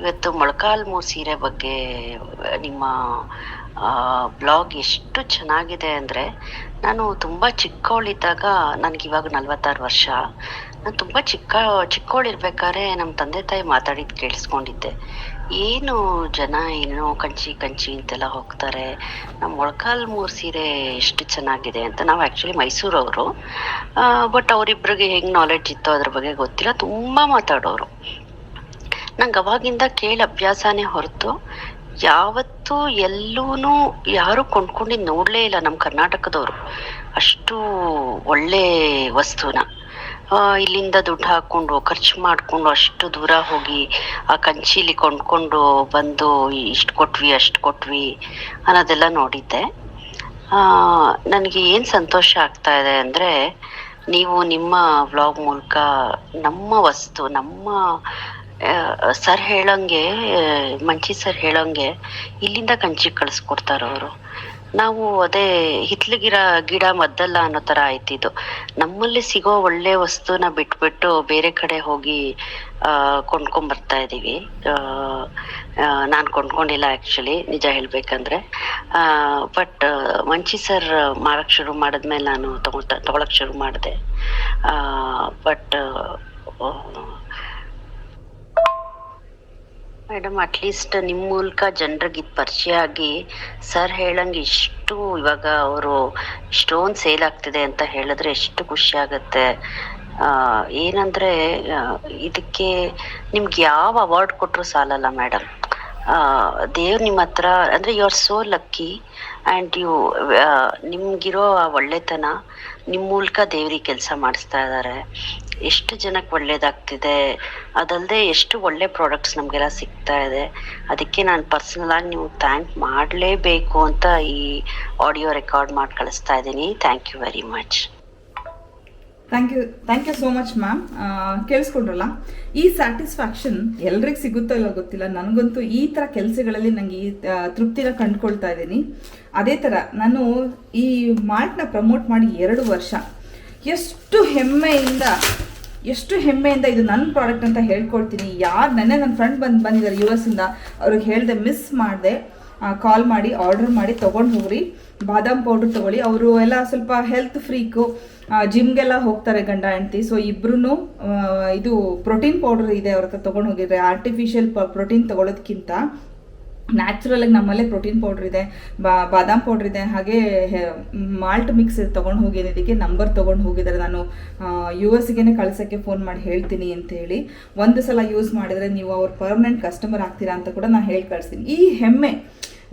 ಇವತ್ತು ಮೊಳಕಾಲ್ಮೂರು ಸೀರೆ ಬಗ್ಗೆ ನಿಮ್ಮ ಬ್ಲಾಗ್ ಎಷ್ಟು ಚೆನ್ನಾಗಿದೆ ಅಂದರೆ ನಾನು ತುಂಬ ಚಿಕ್ಕವಳಿದ್ದಾಗ ನನಗಿವಾಗ ನಲ್ವತ್ತಾರು ವರ್ಷ. ನಾನು ತುಂಬ ಚಿಕ್ಕ, ಚಿಕ್ಕವಳಿರ್ಬೇಕಾದ್ರೆ ನಮ್ಮ ತಂದೆ ತಾಯಿ ಮಾತಾಡಿದ್ದು ಕೇಳಿಸ್ಕೊಂಡಿದ್ದೆ. ಏನು ಜನ, ಏನೋ ಕಂಚಿ ಕಂಚಿ ಅಂತೆಲ್ಲ ಹೋಗ್ತಾರೆ ನಮ್ಮ ಮೊಳಕಾಲ್ಮೂರು ಸೀರೆ ಎಷ್ಟು ಚೆನ್ನಾಗಿದೆ ಅಂತ ನಾವು ಆ್ಯಕ್ಚುಲಿ ಮೈಸೂರವರು. ಬಟ್ ಅವರಿಬ್ಬರಿಗೆ ಹೆಂಗೆ ನಾಲೆಡ್ಜ್ ಇತ್ತು ಅದ್ರ ಬಗ್ಗೆ ಗೊತ್ತಿಲ್ಲ, ತುಂಬ ಮಾತಾಡೋರು. ನಂಗೆ ಅವಾಗಿಂದ ಕೇಳಿ ಅಭ್ಯಾಸನೇ ಹೊರತು. ಯಾವತ್ತೂ ಎಲ್ಲೂ ಯಾರು ಕೊಂಡ್ಕೊಂಡಿದ್ದು ನೋಡಲೇ ಇಲ್ಲ ನಮ್ಮ ಕರ್ನಾಟಕದವರು. ಅಷ್ಟು ಒಳ್ಳೆ ವಸ್ತುನ. ಇಲ್ಲಿಂದ ದುಡ್ಡು ಹಾಕ್ಕೊಂಡು ಖರ್ಚು ಮಾಡಿಕೊಂಡು ಅಷ್ಟು ದೂರ ಹೋಗಿ ಆ ಕಂಚೀಲಿ ಕೊಂಡ್ಕೊಂಡು ಬಂದು ಇಷ್ಟು ಕೊಟ್ವಿ, ಅಷ್ಟು ಕೊಟ್ವಿ ಅನ್ನೋದೆಲ್ಲ ನೋಡಿದ್ದೆ. ನನಗೆ ಏನು ಸಂತೋಷ ಆಗ್ತಾ ಇದೆ ಅಂದರೆ ನೀವು ನಿಮ್ಮ ವ್ಲಾಗ್ ಮೂಲಕ ನಮ್ಮ ವಸ್ತು, ನಮ್ಮ ಸರ್ ಹೇಳಂಗೆ ಮಂಚಿ ಸರ್ ಹೇಳಂಗೆ ಇಲ್ಲಿಂದ ಕಂಚಿ ಕಳಿಸ್ಕೊಡ್ತಾರೆ ಅವರು. ನಾವು ಅದೇ ಹಿತ್ಲಗಿರ ಗಿಡ ಮದ್ದಲ್ಲ ಅನ್ನೋ ಥರ ಆಯ್ತಿದ್ದು ನಮ್ಮಲ್ಲಿ ಸಿಗೋ ಒಳ್ಳೆ ವಸ್ತುನ ಬಿಟ್ಬಿಟ್ಟು ಬೇರೆ ಕಡೆ ಹೋಗಿ ಆ, ಕೊಂಡ್ಕೊಂಬರ್ತಾ ಇದ್ದೀವಿ ನಾನು ಕೊಂಡ್ಕೊಂಡಿಲ್ಲ ಆ್ಯಕ್ಚುಲಿ ನಿಜ ಹೇಳಬೇಕಂದ್ರೆ. ಬಟ್ ಮಂಚಿ ಸರ್ ಮಾರಕ್ಕೆ ಶುರು ಮಾಡಿದ್ಮೇಲೆ ನಾನು ತಗೊಳ್ತಾ ತಗೊಳಕ್ಕೆ ಶುರು ಮಾಡಿದೆ. ಬಟ್ ಮೇಡಮ್ ಅಟ್ಲೀಸ್ಟ್ ನಿಮ್ಮ ಮೂಲಕ ಜನರಿಗೆ ಪರಿಚಯ ಆಗಿ ಸರ್ ಹೇಳಂಗೆ ಇಷ್ಟು ಇವಾಗ ಅವರು ಸ್ಟೋನ್ ಸೇಲ್ ಆಗ್ತಿದೆ ಅಂತ ಹೇಳಿದ್ರೆ ಎಷ್ಟು ಖುಷಿ ಆಗುತ್ತೆ. ಏನಂದ್ರೆ ಇದಕ್ಕೆ ನಿಮ್ಗೆ ಯಾವ ಅವಾರ್ಡ್ ಕೊಟ್ಟರು ಸಾಲಲ್ಲ ಮೇಡಮ್. ದೇವ್ರು ನಿಮ್ಮ ಹತ್ರ, ಅಂದರೆ you are so lucky and you ನಿಮ್ಗಿರೋ ಒಳ್ಳೆತನ ನಿಮ್ಮ ಮೂಲಕ ದೇವ್ರಿಗೆ ಕೆಲಸ ಮಾಡಿಸ್ತಾ ಇದ್ದಾರೆ ಎಷ್ಟು ಜನಕ್ಕೆ ಒಳ್ಳೇದಾಗ್ತಿದೆ ಅದಲ್ಲದೆ ಎಷ್ಟು ಒಳ್ಳೆ ಪ್ರಾಡಕ್ಟ್ಸ್ ನಮಗೆಲ್ಲ ಸಿಗ್ತಾ ಇದೆ. ಅದಕ್ಕೆ ನಾನು ಪರ್ಸನಲ್ ಆಗಿ ನೀವು ಥ್ಯಾಂಕ್ ಮಾಡಲೇಬೇಕು ಅಂತ ಈ ಆಡಿಯೋ ರೆಕಾರ್ಡ್ ಮಾಡಿ ಕಳಿಸ್ತಾ ಇದ್ದೀನಿ. Thank you very much thank you thank you so much ma'am ಕೇಳಿಸ್ಕೊಂಡ್ರಲ್ಲ? ಈ ಸ್ಯಾಟಿಸ್ಫ್ಯಾಕ್ಷನ್ ಎಲ್ರಿಗೂ ಸಿಗುತ್ತೋ ಇಲ್ಲ ಗೊತ್ತಿಲ್ಲ. ನನಗಂತೂ ಈ ಥರ ಕೆಲಸಗಳಲ್ಲಿ ನನಗೆ ಈ ತೃಪ್ತಿನ ಕಂಡುಕೊಳ್ತಾ ಇದ್ದೀನಿ. ಅದೇ ಥರ ನಾನು ಈ ಮಾರ್ಟ್ನ ಪ್ರಮೋಟ್ ಮಾಡಿ ಎರಡು ವರ್ಷ. ಎಷ್ಟು ಹೆಮ್ಮೆಯಿಂದ ಎಷ್ಟು ಹೆಮ್ಮೆಯಿಂದ ಇದು ನನ್ನ ಪ್ರಾಡಕ್ಟ್ ಅಂತ ಹೇಳ್ಕೊಡ್ತೀನಿ. ಯಾರು ನೆನ್ನೆ ನನ್ನ ಫ್ರೆಂಡ್ ಬಂದು ಬಂದಿದ್ದಾರೆ ಯು ಎಸ್ ಇಂದ. ಅವ್ರಿಗೆ ಹೇಳಿದೆ ಮಿಸ್ ಮಾಡಿದೆ. ಕಾಲ್ ಮಾಡಿ ಆರ್ಡರ್ ಮಾಡಿ, ತೊಗೊಂಡು ಹೋಗ್ರಿ. ಬಾದಾಮ್ ಪೌಡ್ರ್ ತೊಗೊಳ್ಳಿ. ಅವರು ಎಲ್ಲ ಸ್ವಲ್ಪ ಹೆಲ್ತ್ ಫ್ರೀಕು ಜಿಮ್ಗೆಲ್ಲ ಹೋಗ್ತಾರೆ ಗಂಡ ಹೆಂಡ್ತಿ. ಸೊ ಇಬ್ರು ಇದು ಪ್ರೋಟೀನ್ ಪೌಡರ್ ಇದೆ ಅವ್ರ ಹತ್ರ ತೊಗೊಂಡು ಹೋಗಿದ್ರೆ. ಆರ್ಟಿಫಿಷಿಯಲ್ ಪ್ರೋಟೀನ್ ತೊಗೊಳೋದಕ್ಕಿಂತ ನ್ಯಾಚುರಲ್ ಆಗಿ ನಮ್ಮಲ್ಲೇ ಪ್ರೋಟೀನ್ ಪೌಡ್ರ್ ಇದೆ, ಬಾ, ಬಾದಾಮ್ ಪೌಡ್ರ್ ಇದೆ, ಹಾಗೆ ಮಾಲ್ಟ್ ಮಿಕ್ಸ್ ತೊಗೊಂಡು ಹೋಗಿದ್ದಕ್ಕೆ ನಂಬರ್ ತೊಗೊಂಡು ಹೋಗಿದ್ದಾರೆ. ನಾನು ಯು ಎಸ್ಗೆ ಕಳ್ಸೋಕ್ಕೆ ಫೋನ್ ಮಾಡಿ ಹೇಳ್ತೀನಿ ಅಂತ ಹೇಳಿ. ಒಂದು ಸಲ ಯೂಸ್ ಮಾಡಿದರೆ ನೀವು ಅವ್ರ ಪರ್ಮನೆಂಟ್ ಕಸ್ಟಮರ್ ಆಗ್ತೀರಾ ಅಂತ ಕೂಡ ನಾನು ಹೇಳಿ ಕಳಿಸ್ತೀನಿ. ಈ ಹೆಮ್ಮೆ,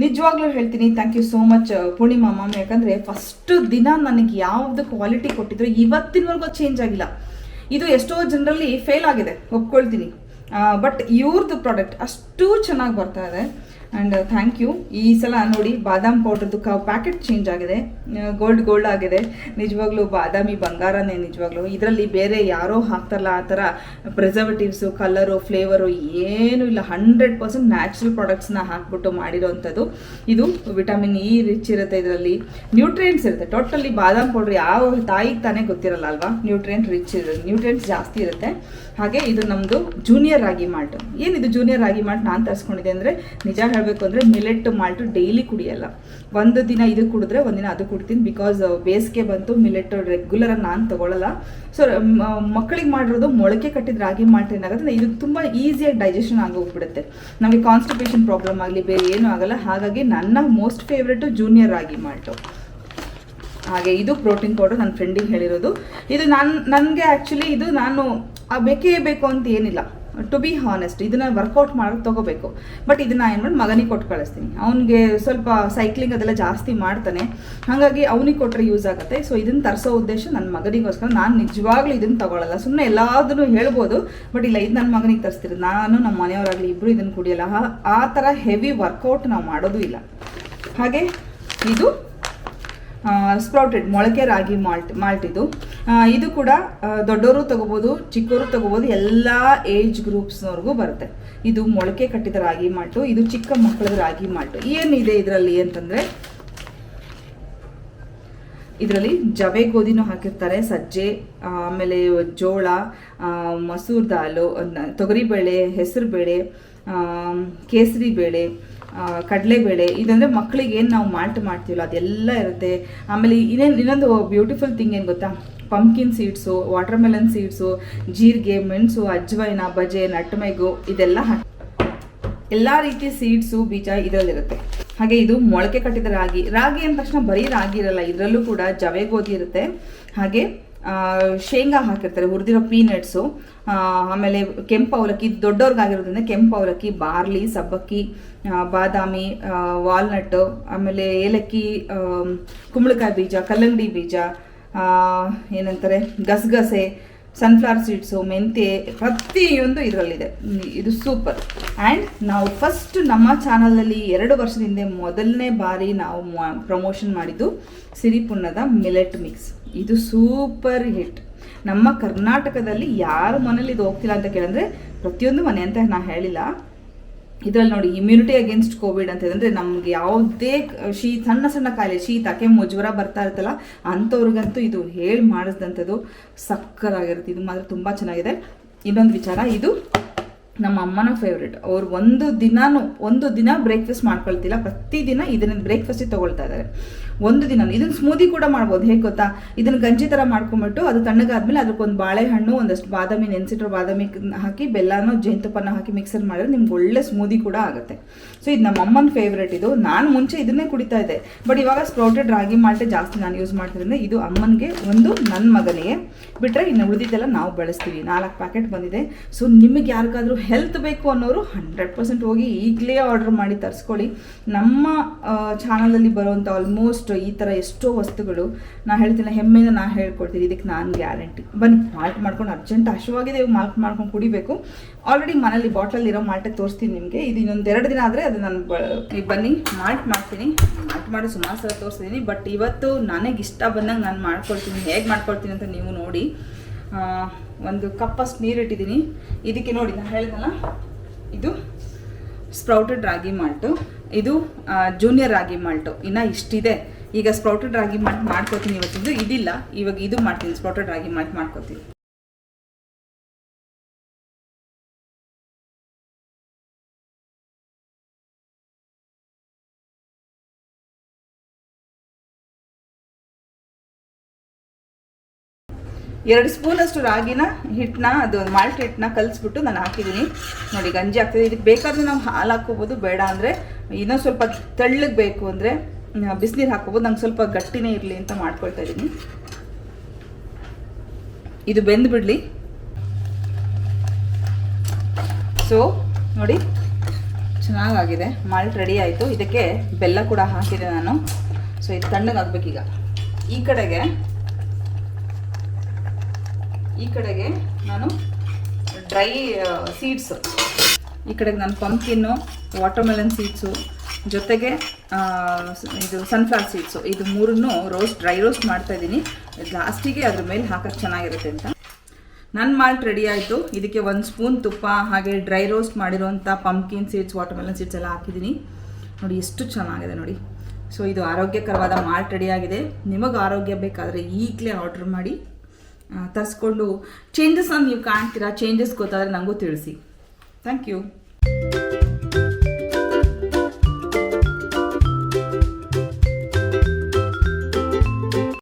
ನಿಜವಾಗ್ಲೂ ಹೇಳ್ತೀನಿ. Thank you so much Purnima ma'am. ಯಾಕಂದರೆ ಫಸ್ಟ್ ದಿನ ನನಗೆ ಯಾವ್ದು ಕ್ವಾಲಿಟಿ ಕೊಟ್ಟಿದ್ರು ಇವತ್ತಿನವರೆಗೂ ಚೇಂಜ್ ಆಗಿಲ್ಲ. ಇದು ಎಷ್ಟೋ ಜನರಲ್ಲಿ ಫೇಲ್ ಆಗಿದೆ, ಒಪ್ಕೊಳ್ತೀನಿ. ಬಟ್ ಇವ್ರದ್ದು ಪ್ರಾಡಕ್ಟ್ ಅಷ್ಟು ಚೆನ್ನಾಗಿ ಬರ್ತಾ ಇದೆ. ಆ್ಯಂಡ್ ಥ್ಯಾಂಕ್ ಯು ಈ ಸಲ ನೋಡಿ ಬಾದಾಮ್ ಪೌಡ್ರದ್ದು ಕ ಪ್ಯಾಕೆಟ್ ಚೇಂಜ್ ಆಗಿದೆ. ಗೋಲ್ಡ್ ಗೋಲ್ಡ್ ಆಗಿದೆ. ನಿಜವಾಗ್ಲೂ ಬಾದಾಮಿ ಬಂಗಾರನೇ ನಿಜವಾಗ್ಲೂ. ಇದರಲ್ಲಿ ಬೇರೆ ಯಾರೋ ಹಾಕ್ತಾರಲ್ಲ ಆ ಥರ ಪ್ರಿಸರ್ವೇಟಿವ್ಸು ಕಲರು ಫ್ಲೇವರು ಏನೂ ಇಲ್ಲ. ಹಂಡ್ರೆಡ್ ಪರ್ಸೆಂಟ್ ನ್ಯಾಚುರಲ್ ಪ್ರಾಡಕ್ಟ್ಸ್ನ ಹಾಕ್ಬಿಟ್ಟು ಮಾಡಿರೋವಂಥದ್ದು ಇದು ವಿಟಮಿನ್ ಇ ರಿಚ್ ಇರುತ್ತೆ ಇದರಲ್ಲಿ. ನ್ಯೂಟ್ರಿಯೆಂಟ್ಸ್ ಇರುತ್ತೆ. ಟೋಟಲಿ ಬಾದಾಮ್ ಪೌಡ್ರ್ ಯಾವ ತಾಯಿಗೆ ತಾನೇ ಗೊತ್ತಿರಲ್ಲ ಅಲ್ವಾ? ನ್ಯೂಟ್ರಿಯೆಂಟ್ ರಿಚ್ ಇರುತ್ತೆ. ನ್ಯೂಟ್ರಿಯೆಂಟ್ಸ್ ಜಾಸ್ತಿ ಇರುತ್ತೆ. ಹಾಗೆ ಇದು ನಮ್ಮದು ಜೂನಿಯರ್ ರಾಗಿ ಮಾಲ್ಟ್ ಏನಿದು ಜೂನಿಯರ್ ರಾಗಿ ಮಾಲ್ಟ್ ನಾನು ತರಿಸ್ಕೊಂಡಿದ್ದೆ ಅಂದರೆ ನಿಜ ಹೇಳಬೇಕು ಅಂದರೆ ಮಿಲೆಟ್ ಮಾಲ್ಟು ಡೈಲಿ ಕುಡಿಯಲ್ಲ. ಒಂದು ದಿನ ಇದು ಕುಡಿದ್ರೆ ಒಂದಿನ ಅದು ಕುಡ್ತೀನಿ ಬಿಕಾಸ್ ಬೇಸಿಗೆ ಬಂತು ಮಿಲೆಟ್ ರೆಗ್ಯುಲರಾಗಿ ನಾನು ತಗೊಳ್ಳಲ್ಲ ಸೊ ಮಕ್ಕಳಿಗೆ ಮಾಡಿರೋದು ಮೊಳಕೆ ಕಟ್ಟಿದ ರಾಗಿ ಮಾಲ್ಟ್ ಏನಾಗುತ್ತೆ ಇದು ತುಂಬ ಈಸಿಯಾಗಿ ಡೈಜೆಷನ್ ಆಗೋಗ್ಬಿಡುತ್ತೆ ನಮಗೆ ಕಾನ್ಸ್ಟಿಪೇಷನ್ ಪ್ರಾಬ್ಲಮ್ ಆಗಲಿ, ಬೇರೆ ಏನೂ ಆಗಲ್ಲ. ಹಾಗಾಗಿ ನನ್ನ ಮೋಸ್ಟ್ ಫೇವ್ರೆಟು ಜೂನಿಯರ್ ರಾಗಿ ಮಾಲ್ಟು ಹಾಗೆ ಇದು ಪ್ರೋಟೀನ್ ಪೌಡರ್ ನನ್ನ ಫ್ರೆಂಡಿಗೆ ಹೇಳಿರೋದು. ಇದು ನಾನು, ನನಗೆ ಆ್ಯಕ್ಚುಲಿ ಇದು ನಾನು ಆ ಬೇಕೇ ಬೇಕು ಅಂತ ಏನಿಲ್ಲ. ಟು ಬಿ ಹಾನೆಸ್ಟ್ ಇದನ್ನ ವರ್ಕೌಟ್ ಮಾಡೋದು ತಗೋಬೇಕು. ಬಟ್ ಇದನ್ನ ಏನು ಮಾಡಿ, ಮಗನಿಗೆ ಕೊಟ್ಟು ಕಳಿಸ್ತೀನಿ. ಅವನಿಗೆ ಸ್ವಲ್ಪ ಸೈಕ್ಲಿಂಗ್ ಅದೆಲ್ಲ ಜಾಸ್ತಿ ಮಾಡ್ತಾನೆ. ಹಾಗಾಗಿ ಅವನಿಗೆ ಕೊಟ್ಟರೆ ಯೂಸ್ ಆಗುತ್ತೆ. ಸೊ ಇದನ್ನು ತರಿಸೋ ಉದ್ದೇಶ ನನ್ನ ಮಗನಿಗೋಸ್ಕರ. ನಾನು ನಿಜವಾಗ್ಲೂ ಇದನ್ನು ತಗೊಳ್ಳಲ್ಲ ಸುಮ್ಮನೆ ಎಲ್ಲಾದನ್ನು ಹೇಳ್ಬೋದು. ಬಟ್ ಇಲ್ಲ, ಇದು ನನ್ನ ಮಗನಿಗೆ ತರಿಸ್ತೀರಿ. ನಾನು ನಮ್ಮ ಮನೆಯವರಾಗಲಿ ಇಬ್ಬರು ಇದನ್ನು ಕುಡಿಯಲ್ಲ. ಆ ಥರ ಹೆವಿ ವರ್ಕೌಟ್ ನಾವು ಮಾಡೋದು ಇಲ್ಲ. ಹಾಗೆ, ಇದು ಸ್ಪ್ರೌಟೆಡ್ ಮೊಳಕೆ ರಾಗಿ ಮಾಲ್ಟ್ ಮಾಲ್ಟ್ ಇದು ಇದು ಕೂಡ ದೊಡ್ಡವರು ತಗೋಬೋದು ಚಿಕ್ಕವರು ತಗೋಬೋದು, ಎಲ್ಲ ಏಜ್ ಗ್ರೂಪ್ಸ್ನವ್ರಿಗೂ ಬರುತ್ತೆ. ಇದು ಮೊಳಕೆ ಕಟ್ಟಿದ ರಾಗಿ ಮಾಲ್ಟು, ಇದು ಚಿಕ್ಕ ಮಕ್ಕಳದ ರಾಗಿ ಮಾಲ್ಟು. ಏನಿದೆ ಇದರಲ್ಲಿ ಅಂತಂದರೆ, ಇದರಲ್ಲಿ ಜವೆ ಗೋಧಿನೂ ಹಾಕಿರ್ತಾರೆ, ಸಜ್ಜೆ, ಆಮೇಲೆ ಜೋಳ ಮಸೂರ್ ದಾಲು ತೊಗರಿಬೇಳೆ ಹೆಸರು ಬೇಳೆ ಕೇಸರಿ ಬೇಳೆ ಕಡಲೆಬೇಳೆ, ಇದಂದರೆ ಮಕ್ಕಳಿಗೆ ಏನು ನಾವು ಮಾಲ್ಟ್ ಮಾಡ್ತೀವಲ್ಲ, ಅದೆಲ್ಲ ಇರುತ್ತೆ. ಆಮೇಲೆ ಇನ್ನೇನು, ಇನ್ನೊಂದು ಬ್ಯೂಟಿಫುಲ್ ಥಿಂಗ್ ಏನು ಗೊತ್ತಾ? Pumpkin seeds watermelon seeds ಜೀರಿಗೆ, ಮೆಣಸು, ಅಜ್ವೈನ, ಬಜೆ, ನಟ್ಮೆಗು, ಇದೆಲ್ಲ ಎಲ್ಲ ರೀತಿಯ ಸೀಡ್ಸು ಬೀಜ ಇದರಲ್ಲಿರುತ್ತೆ. ಹಾಗೆ ಇದು ಮೊಳಕೆ ಕಟ್ಟಿದ ರಾಗಿ. ರಾಗಿ ಅಂದ ತಕ್ಷಣ ಬರೀ ರಾಗಿ ಇರಲ್ಲ, ಇದರಲ್ಲೂ ಕೂಡ ಜವೆ ಗೋಧಿ ಇರುತ್ತೆ. ಹಾಗೆ ಶೇಂಗಾ ಹಾಕಿರ್ತಾರೆ, ಹುರಿದಿರೋ ಪೀನಟ್ಸು ಆಮೇಲೆ ಕೆಂಪು ಅವಲಕ್ಕಿ ದೊಡ್ಡವ್ರಿಗಾಗಿರೋದ್ರಿಂದ ಕೆಂಪು ಅವಲಕ್ಕಿ, ಬಾರ್ಲಿ, ಸಬ್ಬಕ್ಕಿ ಬಾದಾಮಿ ವಾಲ್ನಟ್ಟು ಆಮೇಲೆ ಏಲಕ್ಕಿ ಕುಂಬಳಕಾಯಿ ಬೀಜ, ಕಲ್ಲಂಗಡಿ ಬೀಜ ಏನಂತಾರೆ, ಗಸಗಸೆ ಸನ್ಫ್ಲವರ್ ಸೀಡ್ಸು ಮೆಂತ್ಯ, ಪ್ರತಿಯೊಂದು ಇದರಲ್ಲಿದೆ. ಇದು ಸೂಪರ್ ಆ್ಯಂಡ್ ನಾವು ಫಸ್ಟ್ ನಮ್ಮ ಚಾನಲಲ್ಲಿ ಎರಡು ವರ್ಷದ ಹಿಂದೆ ಮೊದಲನೇ ಬಾರಿ ನಾವು ಪ್ರಮೋಷನ್ ಮಾಡಿದ್ದು ಸಿರಿಪುಣ್ಣದ ಮಿಲೆಟ್ ಮಿಕ್ಸ್ ಇದು ಸೂಪರ್ ಹಿಟ್ ನಮ್ಮ ಕರ್ನಾಟಕದಲ್ಲಿ ಯಾರ ಮನೇಲಿ ಇದು ಹೋಗ್ತಿಲ್ಲ ಅಂತ ಕೇಳಿದ್ರೆ ಪ್ರತಿಯೊಂದು ಮನೆ ಅಂತ ನಾ ಹೇಳಿಲ್ಲ. ಇದರಲ್ಲಿ ನೋಡಿ ಇಮ್ಯುನಿಟಿ ಅಗೇನ್ಸ್ಟ್ ಕೋವಿಡ್ ಅಂತ ಹೇಳಿದ್ರೆ ನಮ್ಗೆ ಯಾವುದೇ ಶೀ ಸಣ್ಣ ಸಣ್ಣ ಕಾಯಿಲೆ, ಶೀತ, ಕೆಮ್ಮು, ಜ್ವರ ಬರ್ತಾ ಇರುತ್ತಲ್ಲ, ಅಂಥವ್ರಿಗಂತೂ ಇದು ಹೇಳಿ ಮಾಡಿಸಿದಂಥದ್ದು ಸಕ್ಕರಾಗಿರುತ್ತೆ ಇದು ಮಾತ್ರ ತುಂಬ ಚೆನ್ನಾಗಿದೆ. ಇನ್ನೊಂದು ವಿಚಾರ, ಇದು ನಮ್ಮ ಅಮ್ಮನ ಫೇವ್ರೇಟ್ ಅವ್ರು ಒಂದು ದಿನಾನು, ಒಂದು ದಿನ ಬ್ರೇಕ್ಫಾಸ್ಟ್ ಮಾಡ್ಕೊಳ್ತಿಲ್ಲ. ಪ್ರತಿದಿನ ಇದನ್ನ ಬ್ರೇಕ್ಫಾಸ್ಟಿಗೆ ತಗೊಳ್ತಾ ಇದ್ದಾರೆ. ಒಂದು ದಿನ ಇದನ್ನ ಸ್ಮೂದಿ ಕೂಡ ಮಾಡ್ಬೋದು. ಹೇಗೆ ಗೊತ್ತಾ? ಇದನ್ನ ಗಂಜಿ ಥರ ಮಾಡ್ಕೊಂಬಿಟ್ಟು ಅದು ತಣ್ಣಗಾದ್ಮೇಲೆ ಅದಕ್ಕೊಂದು ಬಾಳೆಹಣ್ಣು, ಒಂದಷ್ಟು ಬಾದಾಮಿ ನೆನೆಸಿಟ್ರೋ ಬಾದಾಮಿ ಹಾಕಿ, ಬೆಲ್ಲನೋ ಜೇನುತುಪ್ಪನ ಹಾಕಿ ಮಿಕ್ಸರ್ ಮಾಡಿದ್ರೆ ನಿಮ್ಗೆ ಒಳ್ಳೆ ಸ್ಮೂದಿ ಕೂಡ ಆಗುತ್ತೆ. ಸೊ ಇದು ನಮ್ಮ ಅಮ್ಮನ ಫೇವ್ರೇಟ್ ಇದು. ನಾನು ಮುಂಚೆ ಇದನ್ನೇ ಕುಡಿತಾ ಇದ್ದೆ. ಬಟ್ ಇವಾಗ ಸ್ಪ್ರೌಟೆಡ್ ರಾಗಿ ಮಾಲ್ಟೆ ಜಾಸ್ತಿ ನಾನು ಯೂಸ್ ಮಾಡ್ತಿದ್ರಿಂದ ಇದು ಅಮ್ಮನಿಗೆ ಒಂದು ನನ್ನ ಮಗನಿಗೆ ಬಿಟ್ಟರೆ ಇನ್ನು ಉಳಿದಿದ್ದೆಲ್ಲ ನಾವು ಬಳಸ್ತೀವಿ. ನಾಲ್ಕು ಪ್ಯಾಕೆಟ್ ಬಂದಿದೆ. ಸೊ ನಿಮಗೆ ಯಾರಿಗಾದ್ರೂ ಹೆಲ್ತ್ ಬೇಕು ಅನ್ನೋರು ಹಂಡ್ರೆಡ್ ಪರ್ಸೆಂಟ್ ಹೋಗಿ ಈಗಲೇ ಆರ್ಡರ್ ಮಾಡಿ ತರಿಸ್ಕೊಳ್ಳಿ. ನಮ್ಮ ಚಾನಲಲ್ಲಿ ಬರುವಂಥ ಆಲ್ಮೋಸ್ಟ್ ಈ ಥರ ಎಷ್ಟೋ ವಸ್ತುಗಳು ನಾ ಹೇಳ್ತೀನಿ ಹೆಮ್ಮೆಯಿಂದ ನಾನು ಹೇಳ್ಕೊಡ್ತೀನಿ. ಇದಕ್ಕೆ ನಾನು ಗ್ಯಾರಂಟಿ ಬನ್ನಿ ಮಾಲ್ಟ್ ಮಾಡ್ಕೊಂಡು ಅರ್ಜೆಂಟ್ ಹಶುವಾಗಿದೆ, ಇವಾಗ ಮಾಲ್ಟ್ ಮಾಡ್ಕೊಂಡು ಕುಡಿಬೇಕು. ಆಲ್ರೆಡಿ ಮನೇಲಿ ಬಾಟಲ್ ಇರೋ ಮಾಲ್ಟೆ ತೋರಿಸ್ತೀನಿ ನಿಮಗೆ. ಇದು ಇನ್ನೊಂದು ಎರಡು ದಿನ ಆದರೆ ಅದು ನಾನು ಬನ್ನಿ ಮಾಲ್ಟ್ ಮಾಡ್ತೀನಿ. ಮಾಲ್ಟ್ ಮಾಡಿ ಸುಮಾರು ಸಲ ತೋರಿಸ್ತೀನಿ. ಬಟ್ ಇವತ್ತು ನನಗೆ ಇಷ್ಟ ಬಂದಂಗೆ ನಾನು ಮಾಡ್ಕೊಳ್ತೀನಿ ಹೇಗೆ ಮಾಡ್ಕೊಳ್ತೀನಿ ಅಂತ ನೀವು ನೋಡಿ. ಒಂದು ಕಪ್ಪಷ್ಟು ನೀರು ಇಟ್ಟಿದ್ದೀನಿ ಇದಕ್ಕೆ ನೋಡಿ ನಾನು ಹೇಳಿದ್ನಲ್ಲ, ಇದು ಸ್ಪ್ರೌಟೆಡ್ ರಾಗಿ ಮಾಲ್ಟು. ಇದು ಜೂನಿಯರ್ ರಾಗಿ ಮಾಲ್ಟು. ಇನ್ನು ಇಷ್ಟಿದೆ. ಈಗ ಸ್ಪ್ರೌಟೆಡ್ ರಾಗಿ ಮಾಲ್ಟ್ ಮಾಡ್ಕೋತೀನಿ ಇವತ್ತಿಂದು. ಇದಿಲ್ಲ. ಇವಾಗ ಇದು ಮಾಡ್ತೀನಿ ಸ್ಪ್ರೌಟೆಡ್ ರಾಗಿ ಮಾಲ್ಟ್ ಮಾಡ್ಕೋತೀನಿ. ಎರಡು ಸ್ಪೂನಷ್ಟು ರಾಗಿನ ಹಿಟ್ಟನ್ನ, ಅದು ಮಾಲ್ಟ್ ಹಿಟ್ಟನ್ನ ಕಲಿಸ್ಬಿಟ್ಟು ನಾನು ಹಾಕಿದ್ದೀನಿ ನೋಡಿ, ಗಂಜಿ ಆಗ್ತದೆ. ಇದಕ್ಕೆ ಬೇಕಾದ್ರೆ ನಾವು ಹಾಲು ಹಾಕ್ಕೋಬೋದು, ಬೇಡ ಅಂದರೆ ಇನ್ನೂ ಸ್ವಲ್ಪ ತೆಳ್ಳಗೆ ಬೇಕು ಅಂದರೆ ಬಿಸಿನೀರು ಹಾಕ್ಕೋಬೋದು. ನಂಗೆ ಸ್ವಲ್ಪ ಗಟ್ಟಿನೇ ಇರಲಿ ಅಂತ ಮಾಡ್ಕೊಳ್ತಾ ಇದ್ದೀನಿ ಇದು ಬೆಂದು ಬಿಡಲಿ ಸೊ ನೋಡಿ, ಚೆನ್ನಾಗಾಗಿದೆ. ಮಾಲ್ಟ್ ರೆಡಿ ಆಯಿತು. ಇದಕ್ಕೆ ಬೆಲ್ಲ ಕೂಡ ಹಾಕಿದೆ ನಾನು. ಸೊ ಇದು ತಣ್ಣಗಾಗಬೇಕೀಗ. ಈ ಕಡೆಗೆ ಈ ಕಡೆಗೆ ನಾನು ಡ್ರೈ ಸೀಡ್ಸು ಈ ಕಡೆಗೆ ನಾನು ಪಂಪ್ಕಿನ್ನು ವಾಟರ್ಮೆಲನ್ ಸೀಡ್ಸು ಜೊತೆಗೆ ಇದು ಸನ್ಫ್ಲವರ್ ಸೀಡ್ಸು ಇದು ಮೂರನ್ನು ರೋಸ್ಟ್ ಡ್ರೈ ರೋಸ್ಟ್ ಮಾಡ್ತಾಯಿದ್ದೀನಿ ಲಾಸ್ಟಿಗೆ ಅದ್ರ ಮೇಲೆ ಹಾಕೋಕ್ಕೆ ಚೆನ್ನಾಗಿರುತ್ತೆ ಅಂತ. ನನ್ನ ಮಾಲ್ಟ್ ರೆಡಿ ಆಯಿತು. ಇದಕ್ಕೆ ಒಂದು ಸ್ಪೂನ್ ತುಪ್ಪ, ಹಾಗೆ ಡ್ರೈ ರೋಸ್ಟ್ ಮಾಡಿರೋಂಥ ಪಂಪ್ಕಿನ್ ಸೀಡ್ಸ್ ವಾಟರ್ಮೆಲನ್ ಸೀಡ್ಸ್ ಎಲ್ಲ ಹಾಕಿದ್ದೀನಿ. ನೋಡಿ, ಎಷ್ಟು ಚೆನ್ನಾಗಿದೆ ನೋಡಿ. ಸೊ ಇದು ಆರೋಗ್ಯಕರವಾದ ಮಾಲ್ಟ್ ಆಗಿದೆ. ನಿಮಗೆ ಆರೋಗ್ಯ ಬೇಕಾದರೆ ಈಗಲೇ ಆರ್ಡ್ರ್ ಮಾಡಿ. ತರಿಸ್ಕೊಂಡು ಚೇಂಜಸ್ನ ನೀವು ಕಾಣ್ತೀರಾ? ಚೇಂಜಸ್ ಗೊತ್ತಾದರೆ ನನಗೂ ತಿಳಿಸಿ. Thank you